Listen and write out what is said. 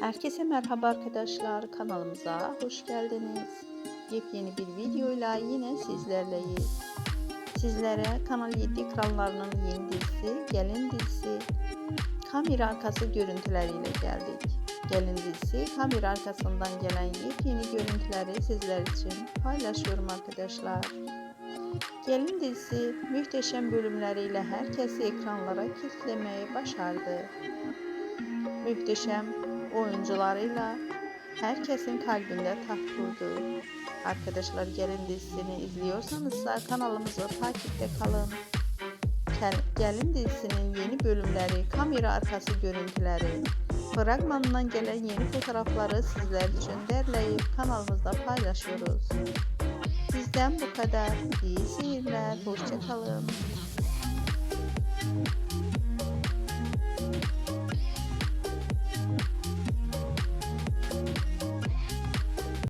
Herkese merhaba arkadaşlar. Kanalımıza hoş geldiniz. Yepyeni bir videoyla yine sizlerleyiz. Sizlere Kanal 7 ekranlarının yeni dizisi Gelin dizisi kamera arkası görüntüleriyle geldik. Gelin dizisi kamera arkasından gelen yepyeni görüntüleri sizler için paylaşıyorum arkadaşlar. Gelin dizisi muhteşem bölümleriyle herkesi ekranlara kilitlemeyi başardı. Muhteşem oyuncularıyla herkesin kalbinde taht kurdu. Arkadaşlar Gelin dizisini izliyorsanız da kanalımızı takipte kalın. Gel- Gelin dizisinin yeni bölümleri, kamera arkası görüntüleri, fragmanından gelen yeni fotoğrafları sizler için derleyip kanalımızda paylaşıyoruz. Bizden bu kadar. İyi seyirler. Hoşçakalın.